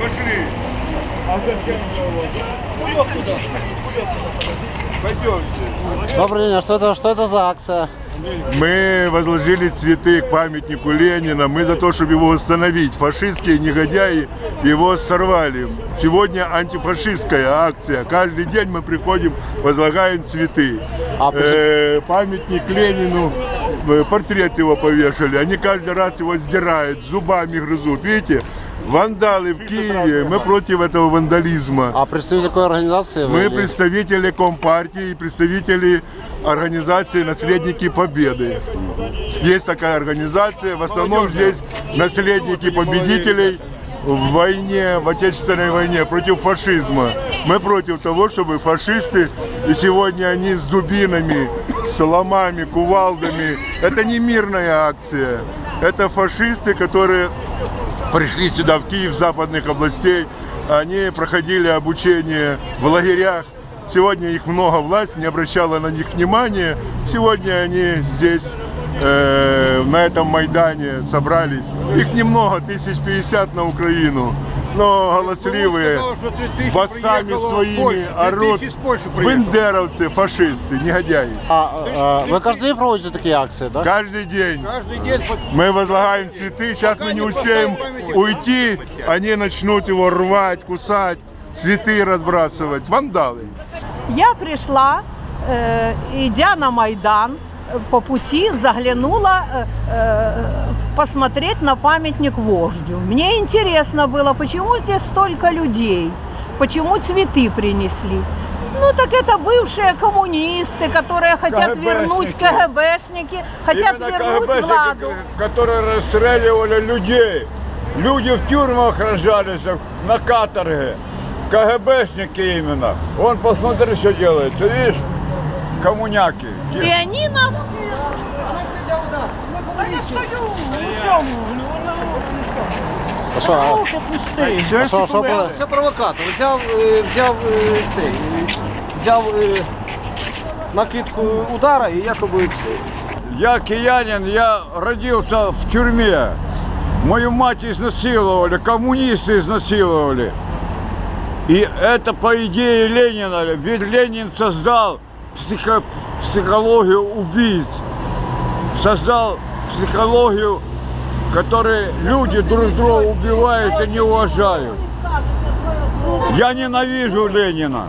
Пошли. А зачем Кулек куда? Пойдемте. Добрый день, а что это, что это за акция? Мы возложили цветы к памятнику Ленина. Мы за то, чтобы его восстановить. Фашистские негодяи его сорвали. Сегодня антифашистская акция. Каждый день мы приходим, возлагаем цветы. А Э, памятник Ленину, портрет его повешали. Они каждый раз его сдирают, зубами грызут. Видите? Вандалы в Киеве. Мы против этого вандализма. А представитель какой организации? Мы представители Компартии и представители организации «Наследники Победы». Есть такая организация, в основном здесь наследники победителей в войне, в Отечественной войне против фашизма. Мы против того, чтобы фашисты, и сегодня они с дубинами, с ломами, кувалдами, это не мирная акция. Это фашисты, которые пришли сюда, в Киев, с западных областей. Они проходили обучение в лагерях. Сегодня их много, власть не обращала на них внимания. Сегодня они здесь, э, на этом Майдане, собрались. Их немного, тысяч пятьдесят на Украину. Но голосливые, сказал, что 3000 басами своими орут. 3000 из Польши приехало. Бендеровцы, фашисты, негодяи. А, а, вы каждый день проводите такие акции, да? Каждый день. Каждый день Мы возлагаем цветы, сейчас мы не успеем уйти, они начнут его рвать, кусать, цветы разбрасывать. Вандалы. Я пришла, э, идя на Майдан, по пути заглянула э, э, посмотреть на памятник вождю. Мне интересно было, почему здесь столько людей, почему цветы принесли. Ну так это бывшие коммунисты, которые хотят КГБшники. вернуть КГБшники, хотят Именно вернуть КГБшники, владу. которые расстреливали людей. Люди в тюрьмах рожались, на каторге. КГБшники именно. Он посмотри, что делает. Ты видишь? Коммуняки. И они нас... А що, а, що, що, про- Це провокатор. Взяв, е, взяв е, цей, е, взяв е, накидку удара і якоби це. Я киянин, я родился в тюрьме. Мою мать изнасиловали, коммунисты изнасиловали. И это по идее Ленина, ведь Ленин создал психо- психологию убийц, создал психологию, которой люди друг друга убивают и не уважают. Я ненавижу Ленина.